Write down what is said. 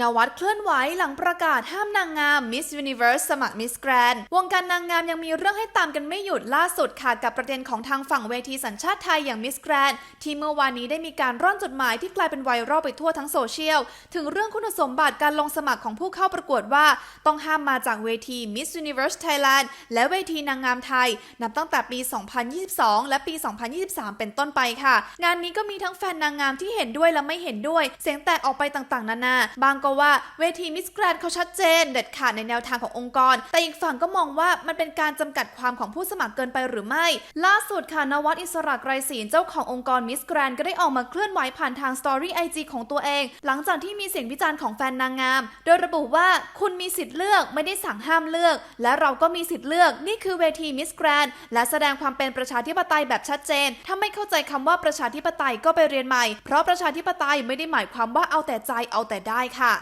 นวัดเคลื่อนไหวหลังประกาศห้ามนางงาม Miss Universe สมัคร Miss Grand วงการนางงามยังมีเรื่องให้ตามกันไม่หยุดล่าสุดค่ะ กับประเด็นของทางฝั่งเวทีสัญชาติไทยอย่าง Miss Grand ที่เมื่อวานนี้ได้มีการร่อนจดหมายที่กลายเป็นไวรัลไปทั่วทั้งโซเชียล ถึงเรื่องคุณสมบัติการลงสมัครของผู้เข้าประกวดว่า ต้องห้ามมาจากเวที Miss Universe Thailand และเวทีนางงามไทย นับตั้งแต่ปี 2022 และปี 2023 เป็นต้นไปค่ะ งานนี้ก็มีทั้งแฟนนางงามที่เห็นด้วยและไม่เห็นด้วย เสียงแตกออกไปต่างๆ นานาบางก็ว่าเวทีมิสแกรนเขาชัดเจน เด็ดขาดในแนวทางขององค์กร แต่อีกฝั่งก็มองว่ามันเป็นการจำกัดความของผู้สมัครเกินไปหรือไม่ ล่าสุดค่ะนวัดอิสระไกรศีลเจ้าขององค์กรมิสแกรนก็ได้ออกมาเคลื่อนไหวผ่านทางสตอรี่ไอจของตัวเอง หลังจากที่มีเสียงวิจารณ์ของแฟนนางงาม โดยระบุว่าคุณมีสิทธิ์เลือกไม่ได้สั่งห้ามเลือก และเราก็มีสิทธิ์เลือกนี่คือเวทีมิสแกรนและแสดงความเป็นประชาธิปไตยแบบชัดเจน ถ้าไม่เข้าใจคำว่าประชาธิปไตยก็ไปเรียนใหม่ เพราะประชาธิปไตยไม่ได้หมายความว่าเอาแต่ใจเอาแต่ได้ค่ะ